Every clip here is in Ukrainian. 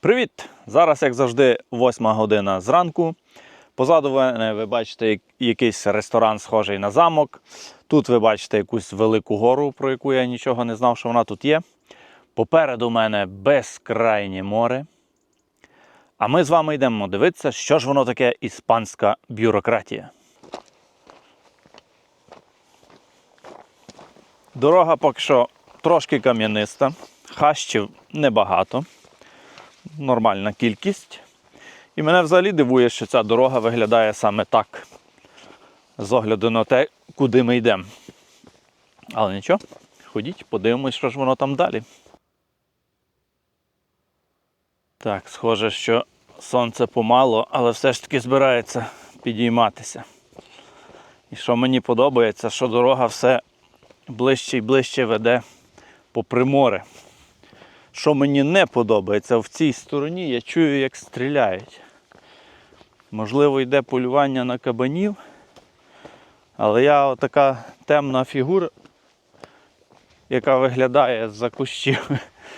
Привіт! Зараз, як завжди, 8 година зранку. Позаду мене ви бачите якийсь ресторан, схожий на замок. Тут ви бачите якусь велику гору, про яку я нічого не знав, що вона тут є. Попереду мене безкрайнє море. А ми з вами йдемо дивитися, що ж воно таке іспанська бюрократія. Дорога поки що трошки кам'яниста, хащів небагато нормальна кількість. І мене взагалі дивує, що ця дорога виглядає саме так, з огляду на те, куди ми йдемо. Але нічого, ходіть, подивимось, що ж воно там далі. Так, схоже, що сонце помало, але все ж таки збирається підійматися. І що мені подобається, що дорога все ближче і ближче веде попри море. Що мені не подобається, в цій стороні я чую, як стріляють. Можливо, йде полювання на кабанів, але я така темна фігура, яка виглядає з-за кущів,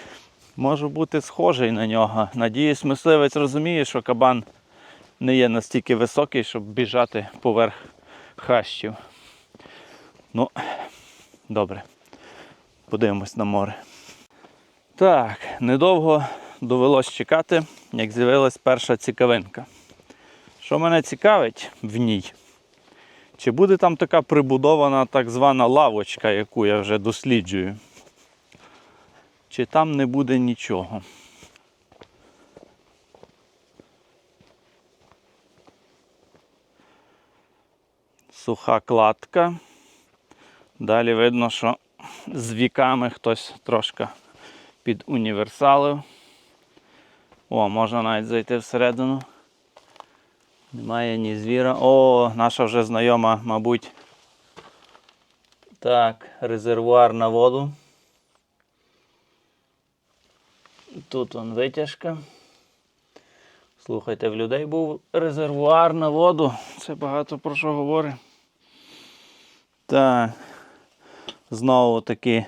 можу бути схожий на нього. Надіюсь, мисливець розуміє, що кабан не є настільки високий, щоб біжати поверх хащів. Ну, добре. Подивимось на море. Так, недовго довелось чекати, як з'явилась перша цікавинка. Що мене цікавить в ній? Чи буде там така прибудована так звана лавочка, яку я вже досліджую? Чи там не буде нічого? Суха кладка. Далі видно, що з віками хтось трошки під універсалив. О, можна навіть зайти всередину. Немає ні звіра. О, наша вже знайома, мабуть. Так, резервуар на воду. Тут он витяжка. Слухайте, в людей був резервуар на воду. Це багато про що говорить. Так. Знову таки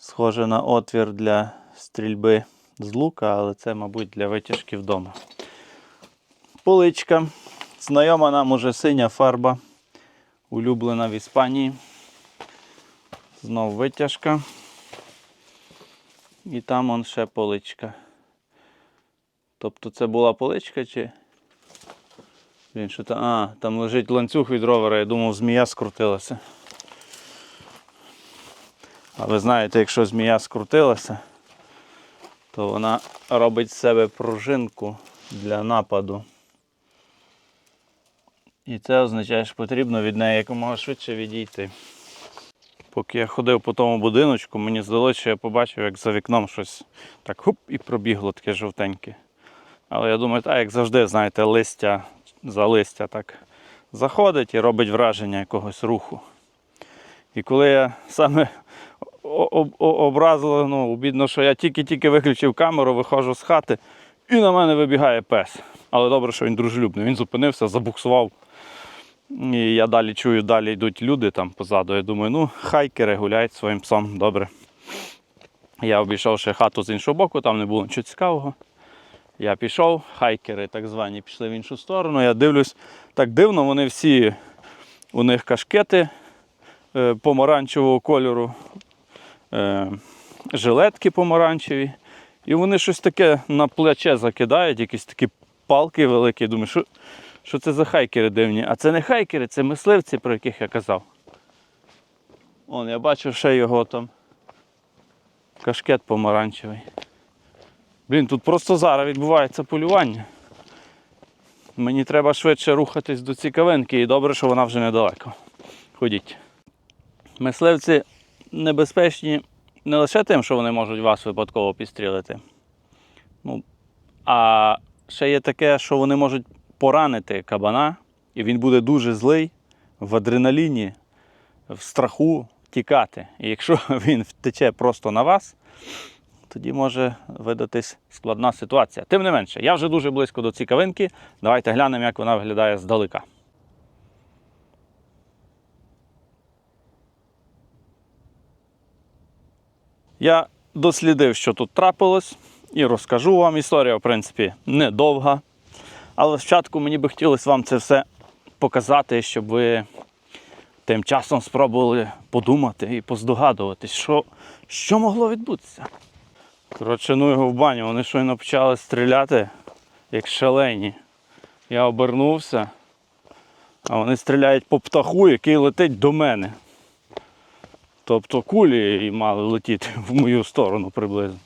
схоже на отвір для стрільби з лука, але це, мабуть, для витяжки вдома. Поличка. Знайома нам уже синя фарба, улюблена в Іспанії. Знов витяжка. І там он ще поличка. Тобто це була поличка чи. Блін, що там? А, там лежить ланцюг від ровера, я думав, змія скрутилася. А ви знаєте, якщо змія скрутилася, то вона робить з себе пружинку для нападу. І це означає, що потрібно від неї якомога швидше відійти. Поки я ходив по тому будиночку, мені здалося, що я побачив, як за вікном щось так хуп і пробігло таке жовтеньке. Але я думаю, так, як завжди, знаєте, листя за листя так заходить і робить враження якогось руху. І коли я саме образило, ну, обідно, що я тільки-тільки виключив камеру, виходжу з хати, і на мене вибігає пес. Але добре, що він дружелюбний. Він зупинився, забуксував. І я далі чую, далі йдуть люди там позаду. Я думаю, ну, хайкери гуляють своїм псом, добре. Я обійшов ще хату з іншого боку, там не було нічого цікавого. Я пішов, хайкери так звані пішли в іншу сторону. Я дивлюсь, так дивно, вони всі, у них кашкети е, помаранчевого кольору, е, жилетки помаранчеві. І вони щось таке на плече закидають, якісь такі палки великі. Думаю, що, що це за хайкери дивні? А це не хайкери, це мисливці, про яких я казав. Он, я бачу ще його там. Кашкет помаранчевий. Блін, тут просто зараз відбувається полювання. Мені треба швидше рухатись до цікавинки і добре, що вона вже недалеко. Ходіть. Мисливці небезпечні не лише тим, що вони можуть вас випадково підстрілити. Ну, а ще є таке, що вони можуть поранити кабана, і він буде дуже злий в адреналіні, в страху тікати. І якщо він втече просто на вас, тоді може видатись складна ситуація. Тим не менше, я вже дуже близько до цікавинки. Давайте глянемо, як вона виглядає здалека. Я дослідив, що тут трапилось, і розкажу вам. Історія, в принципі, недовга. Але спочатку мені би хотілося вам це все показати, щоб ви тим часом спробували подумати і поздогадуватись, що, що могло відбутися. Коротше, ну його в баню, вони щойно почали стріляти, як шалені. Я обернувся, а вони стріляють по птаху, який летить до мене. Тобто кулі мали летіти в мою сторону приблизно.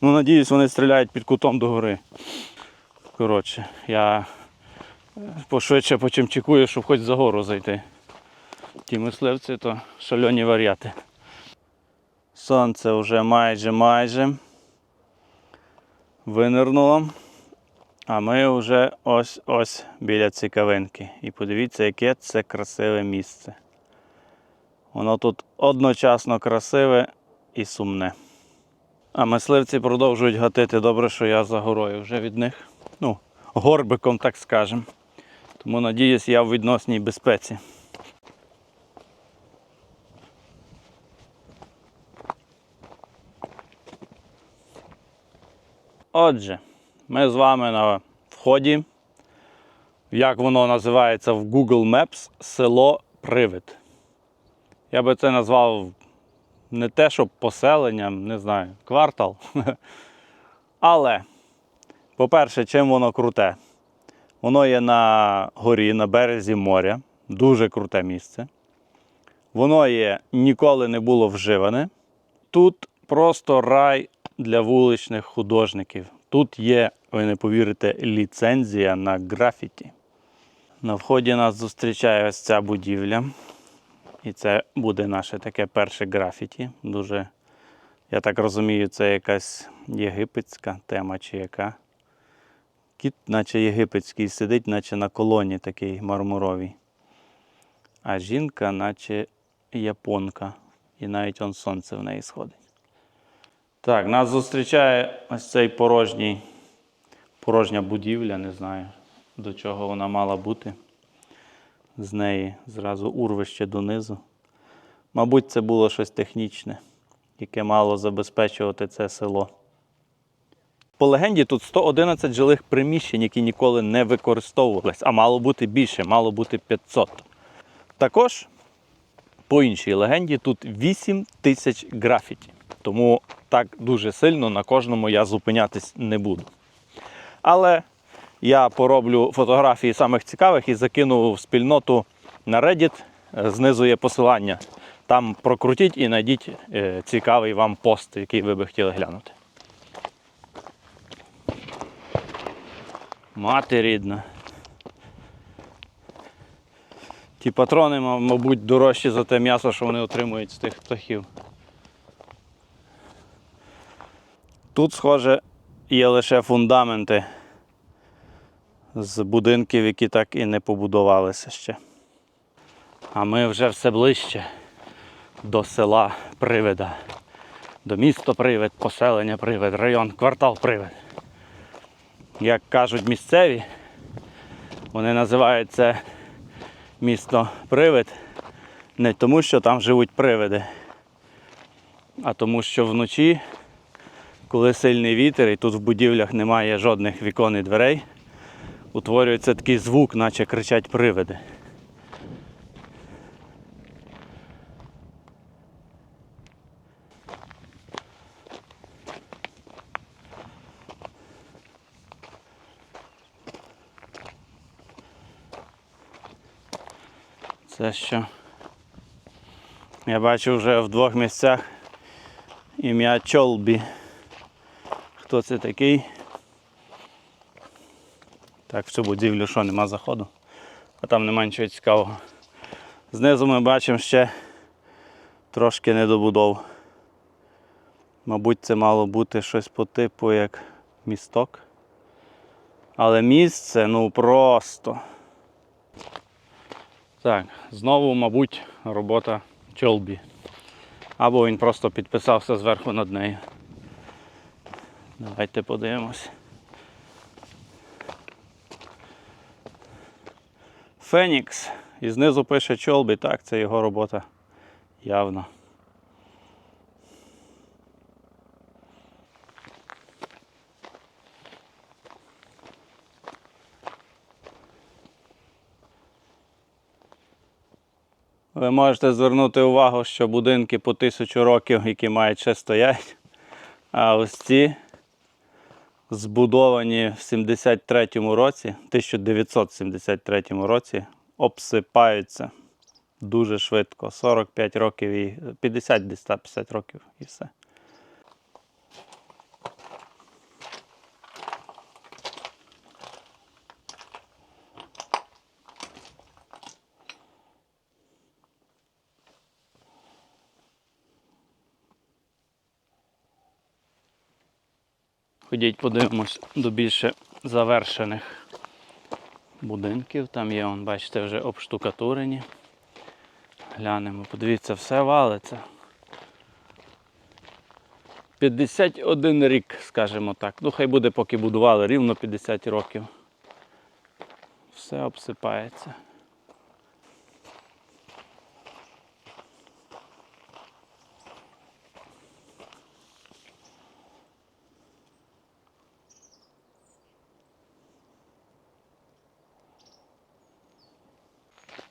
Ну, надіюсь, вони стріляють під кутом догори. Коротше, я е, пошвидше почимчикую, щоб хоч за гору зайти. Ті мисливці то шальоні варіати. Сонце вже майже майже винирнуло. А ми вже ось ось біля цікавинки. І подивіться, яке це красиве місце. Воно тут одночасно красиве і сумне. А мисливці продовжують гатити. Добре, що я за горою вже від них. Ну, горбиком, так скажем. Тому надіюсь, я в відносній безпеці. Отже, ми з вами на вході. Як воно називається в Google Maps село Привид. Я би це назвав не те, щоб поселенням, не знаю, квартал. Але, по-перше, чим воно круте? Воно є на горі, на березі моря. Дуже круте місце. Воно є ніколи не було вживане. Тут просто рай для вуличних художників. Тут є, ви не повірите, ліцензія на графіті. На вході нас зустрічає ось ця будівля. І це буде наше таке перше графіті. Дуже, я так розумію, це якась єгипетська тема чи яка. Кіт, наче єгипетський, сидить, наче на колоні такий мармуровій. А жінка, наче японка. І навіть он сонце в неї сходить. Так, нас зустрічає ось цей порожній, порожня будівля, не знаю, до чого вона мала бути. З неї зразу урвище донизу. Мабуть, це було щось технічне, яке мало забезпечувати це село. По легенді тут 111 жилих приміщень, які ніколи не використовувались, а мало бути більше, мало бути 500. Також, по іншій легенді, тут 8 тисяч графіті. Тому так дуже сильно на кожному я зупинятись не буду. Але я пороблю фотографії самих цікавих і закину в спільноту на Reddit. Знизу є посилання. Там прокрутіть і знайдіть е, цікавий вам пост, який ви би хотіли глянути. Мати рідна. Ті патрони, ма- мабуть, дорожчі за те м'ясо, що вони отримують з тих птахів. Тут, схоже, є лише фундаменти з будинків, які так і не побудувалися ще. А ми вже все ближче до села Привида, до міста Привид, поселення Привид, район, квартал Привид. Як кажуть місцеві, вони називають це місто Привид не тому, що там живуть привиди, а тому, що вночі, коли сильний вітер і тут в будівлях немає жодних вікон і дверей, утворюється такий звук, наче кричать привиди. Це що? Я бачу вже в двох місцях ім'я Чолбі. Хто це такий? Так, в цю будівлю що, нема заходу, а там нема нічого цікавого. Знизу ми бачимо ще трошки недобудов. Мабуть, це мало бути щось по типу як місток. Але місце ну просто. Так, знову, мабуть, робота Чолбі. Або він просто підписався зверху над нею. Давайте подивимось. Фенікс і знизу пише чолбі, так, це його робота явно. Ви можете звернути увагу, що будинки по тисячу років, які мають ще стоять, а ось ці збудовані в 73-му році, 1973 році, обсипаються дуже швидко. 45 років і 50 десь 150 років і все. Ходіть, подивимось до більше завершених будинків. Там є, он, бачите, вже обштукатурені. Глянемо, подивіться, все валиться. 51 рік, скажімо так. Ну, хай буде, поки будували, рівно 50 років. Все обсипається.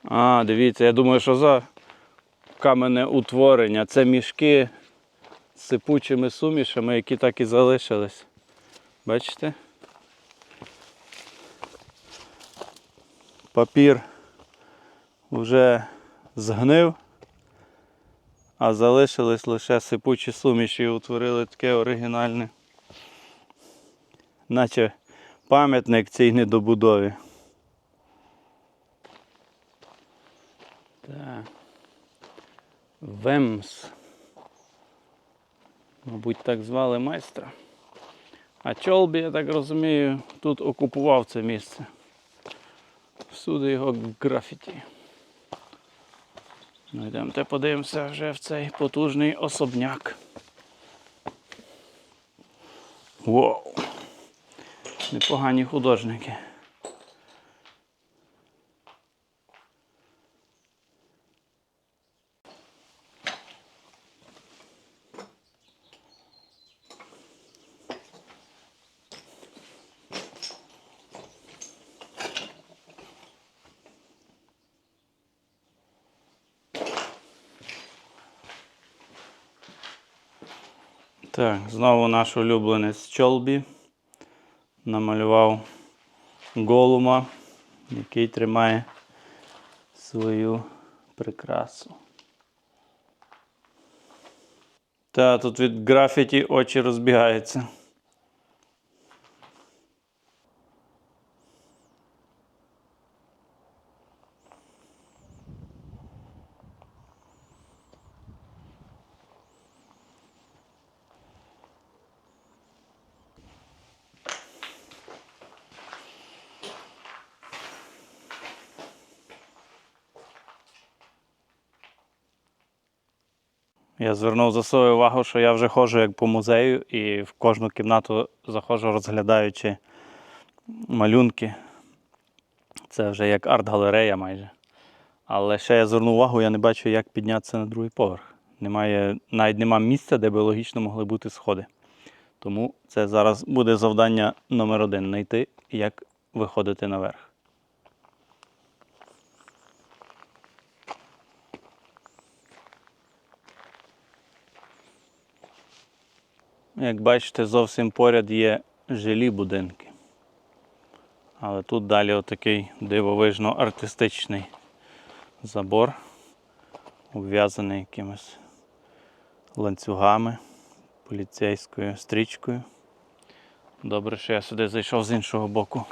А, дивіться, я думаю, що за каменне утворення. Це мішки з сипучими сумішами, які так і залишились. Бачите? Папір вже згнив, а залишились лише сипучі суміші і утворили таке оригінальне. Наче пам'ятник цій недобудові. Так. Вемс. Мабуть, так звали майстра. А Чолбі, я так розумію, тут окупував це місце. Всюди його графіті. Ну, йдемте подивимося вже в цей потужний особняк. Вау! Непогані художники. Так, знову наш улюбленець Чолбі намалював голума, який тримає свою прикрасу. Та тут від графіті очі розбігаються. Я звернув за свою увагу, що я вже ходжу як по музею і в кожну кімнату заходжу, розглядаючи малюнки. Це вже як арт-галерея майже. Але ще я звернув увагу, я не бачу, як піднятися на другий поверх. Немає, навіть нема місця, де би логічно могли бути сходи. Тому це зараз буде завдання номер один знайти, як виходити наверх. Як бачите, зовсім поряд є жилі будинки. Але тут далі отакий дивовижно артистичний забор, обв'язаний якимись ланцюгами, поліцейською стрічкою. Добре, що я сюди зайшов з іншого боку.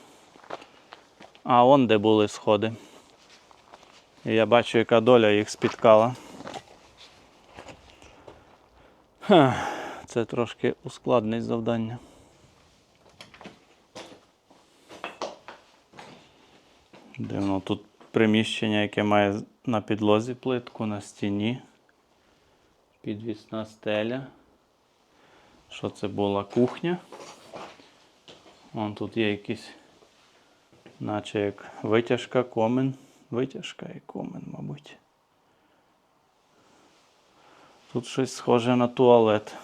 А он де були сходи. І я бачу, яка доля їх спіткала. Ха, це трошки ускладнить завдання. Дивно, тут приміщення, яке має на підлозі плитку, на стіні. Підвісна стеля. Що це була кухня? Вон тут є якісь, наче як витяжка, комен. Витяжка і комен, мабуть. Тут щось схоже на туалет.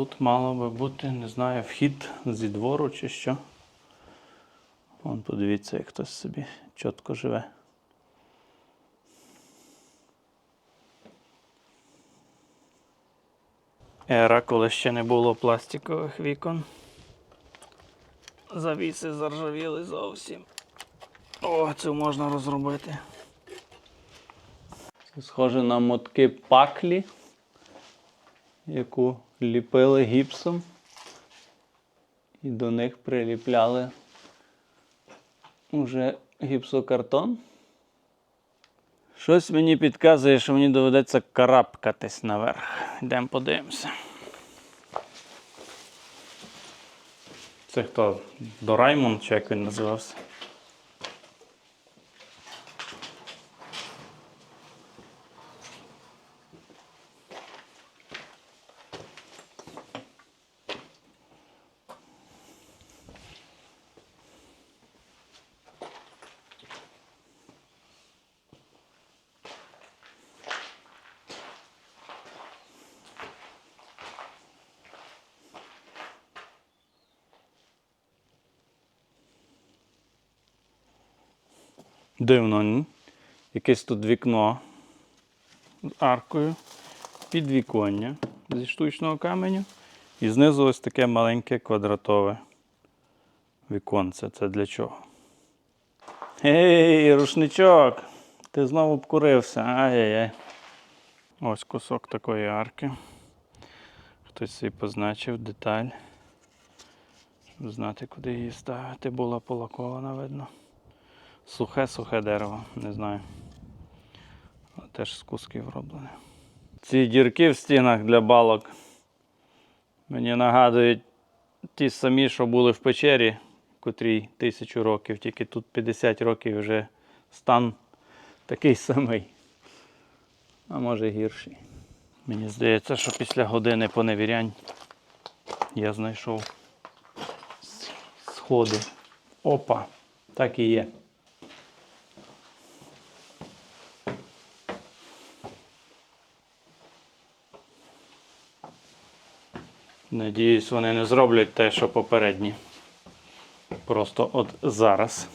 Тут мало би бути, не знаю, вхід зі двору чи що. Вон подивіться, як хтось собі чітко живе. Ера, коли ще не було пластикових вікон. Завіси заржавіли зовсім. О, це можна розробити. Це схоже на мотки паклі, яку ліпили гіпсом. І до них приліпляли уже гіпсокартон. Щось мені підказує, що мені доведеться карабкатись наверх. Йдемо подивимося. Це хто? Дораймон, чи як він називався? Дивно? Якесь тут вікно з аркою, підвіконня зі штучного каменю. І знизу ось таке маленьке квадратове віконце. Це для чого? Ей, рушничок! Ти знову обкурився. Ай-яй-яй. Ось кусок такої арки. Хтось собі позначив деталь. Щоб знати, куди її ставити. Була полакована, видно. Сухе, сухе дерево, не знаю. Теж з кусків роблене. Ці дірки в стінах для балок мені нагадують ті самі, що були в печері, котрій тисячу років, тільки тут 50 років вже стан такий самий. А може гірший. Мені здається, що після години поневірянь я знайшов сходи. Опа, так і є. Надіюсь, вони не зроблять те, що попередні. Просто от зараз.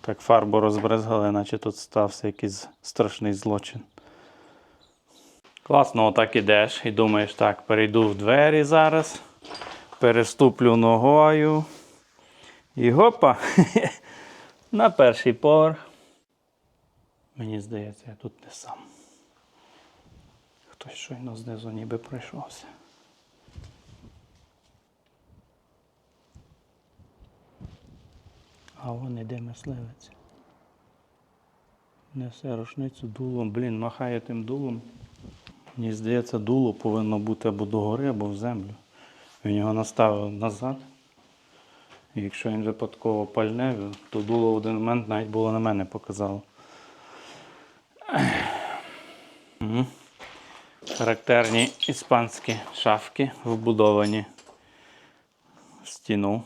Так фарбу розбризгали, наче тут стався якийсь страшний злочин. Класно, отак ідеш і думаєш, так, перейду в двері зараз, переступлю ногою. І гопа! На перший поверх. Мені здається, я тут не сам. Хтось щойно знизу ніби пройшовся. А вон іде мисливець. Несе рушницю дулом. Блін, махає тим дулом. Мені здається, дуло повинно бути або догори, або в землю. Він його наставив назад. І якщо він випадково пальне, то дуло в один момент навіть було на мене показало. Характерні іспанські шафки вбудовані в стіну.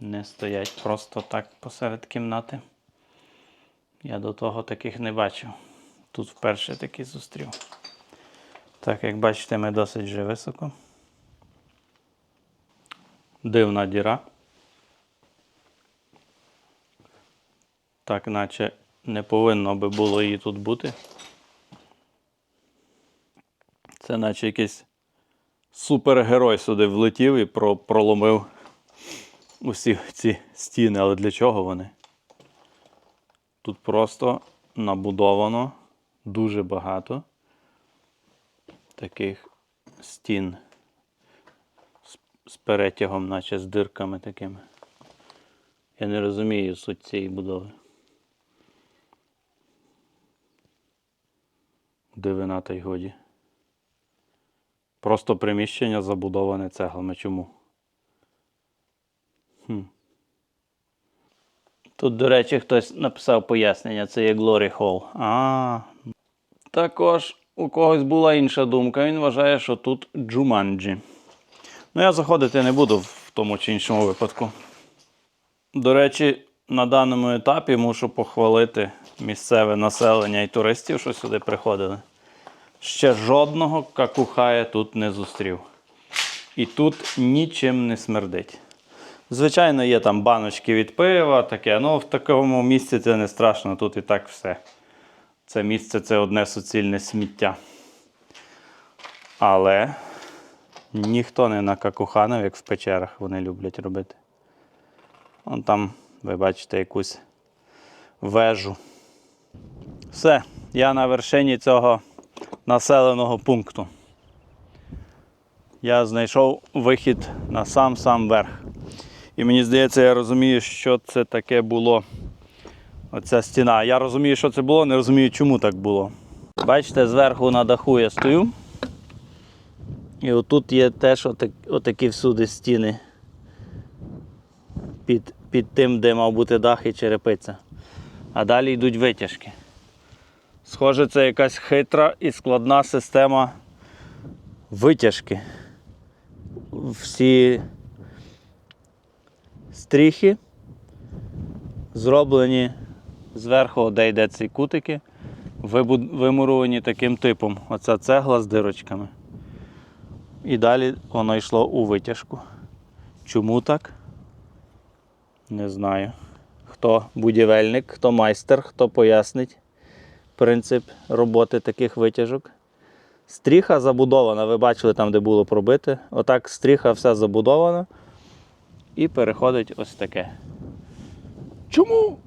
Не стоять просто так посеред кімнати. Я до того таких не бачив. Тут вперше такі зустрів. Так, як бачите, ми досить вже високо. Дивна діра. Так, наче не повинно би було її тут бути. Це наче якийсь супергерой сюди влетів і про- проломив усі ці стіни. Але для чого вони? Тут просто набудовано дуже багато таких стін з, з перетягом, наче з дирками такими. Я не розумію суть цієї будови. Дивина та й годі. Просто приміщення забудоване цеглами. Чому? Хм. Тут, до речі, хтось написав пояснення, це є Glory Hall. А. Також у когось була інша думка. Він вважає, що тут Джуманджі. Ну, я заходити не буду в тому чи іншому випадку. До речі, на даному етапі мушу похвалити місцеве населення і туристів, що сюди приходили. Ще жодного какухая тут не зустрів. І тут нічим не смердить. Звичайно, є там баночки від пива, таке, але в такому місці це не страшно, тут і так все. Це місце це одне суцільне сміття. Але ніхто не накакуханив, як в печерах вони люблять робити. Вон там, ви бачите, якусь вежу. Все, я на вершині цього населеного пункту. Я знайшов вихід на сам-сам верх. І мені здається, я розумію, що це таке було. Оця стіна. Я розумію, що це було, не розумію, чому так було. Бачите, зверху на даху я стою. І отут є теж отак, отакі всюди стіни. Під, під тим, де мав бути дах і черепиця. А далі йдуть витяжки. Схоже, це якась хитра і складна система витяжки. Всі стріхи зроблені зверху, де йде ці кутики, вимуровані таким типом. Оця цегла з дирочками. І далі воно йшло у витяжку. Чому так? Не знаю. Хто будівельник, хто майстер, хто пояснить принцип роботи таких витяжок. Стріха забудована, ви бачили там, де було пробите. Отак стріха вся забудована. І переходить ось таке. Чому?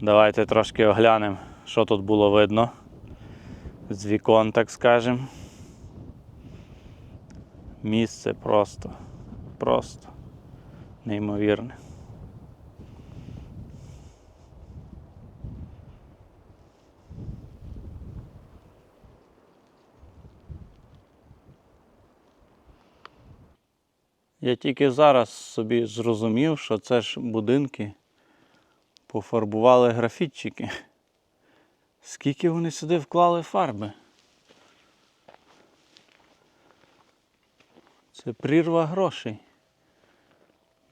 Давайте трошки оглянемо, що тут було видно. З вікон, так скажемо. Місце просто, просто неймовірне. Я тільки зараз собі зрозумів, що це ж будинки пофарбували графітчики. Скільки вони сюди вклали фарби? Це прірва грошей.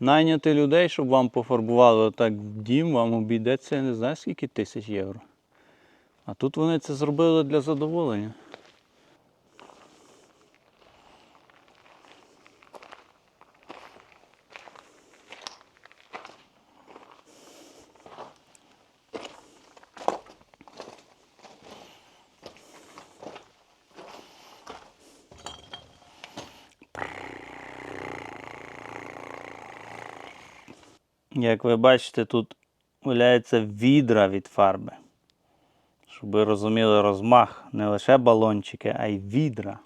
Найняти людей, щоб вам пофарбували отак дім, вам обійдеться, я не знаю скільки тисяч євро. А тут вони це зробили для задоволення. Як ви бачите, тут валяється відра від фарби. Щоб ви розуміли розмах, не лише балончики, а й відра.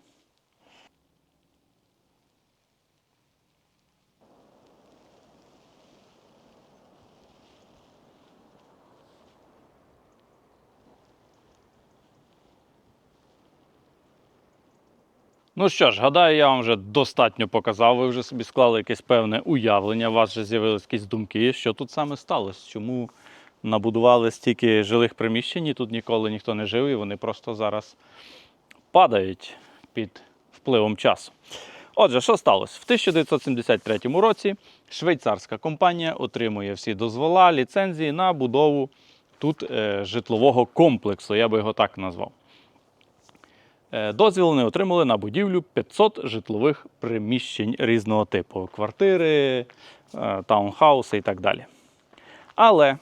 Ну що ж, гадаю, я вам вже достатньо показав. Ви вже собі склали якесь певне уявлення. У вас вже з'явились якісь думки, що тут саме сталося. Чому набудували стільки жилих приміщень, і тут ніколи ніхто не жив, і вони просто зараз падають під впливом часу. Отже, що сталося? В 1973 році швейцарська компанія отримує всі дозвола, ліцензії на будову тут е, житлового комплексу, я би його так назвав. Е, Дозвіл вони отримали на будівлю 500 житлових приміщень різного типу: квартири, е, таунхауси і так далі. Але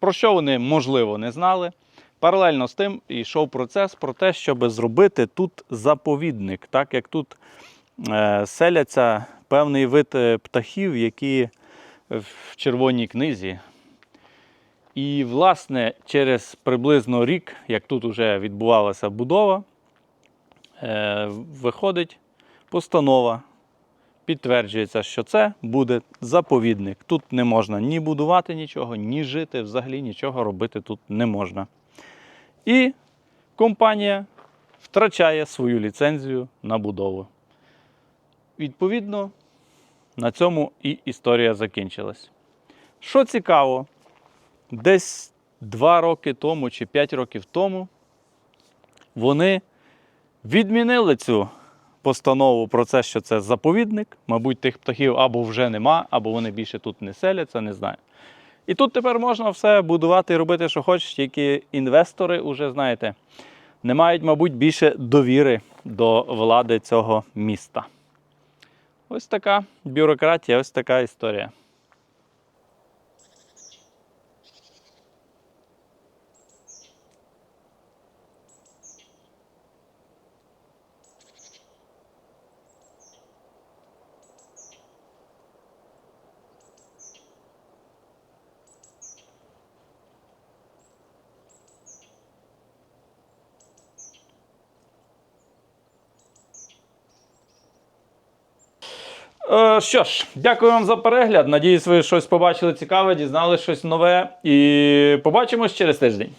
про що вони можливо не знали? Паралельно з тим йшов процес про те, щоб зробити тут заповідник, так як тут е, селяться певний вид птахів, які в червоній книзі. І, власне, через приблизно рік, як тут вже відбувалася будова, виходить постанова. Підтверджується, що це буде заповідник. Тут не можна ні будувати нічого, ні жити, взагалі нічого робити тут не можна. І компанія втрачає свою ліцензію на будову. Відповідно, на цьому і історія закінчилась. Що цікаво, десь 2 роки тому чи 5 років тому вони відмінили цю постанову про те, що це заповідник. Мабуть, тих птахів або вже нема, або вони більше тут не селяться, не знаю. І тут тепер можна все будувати і робити, що хочеш, тільки інвестори вже, знаєте, не мають, мабуть, більше довіри до влади цього міста. Ось така бюрократія, ось така історія. Що ж, дякую вам за перегляд. Надіюсь, ви щось побачили цікаве, дізнали щось нове. І побачимось через тиждень.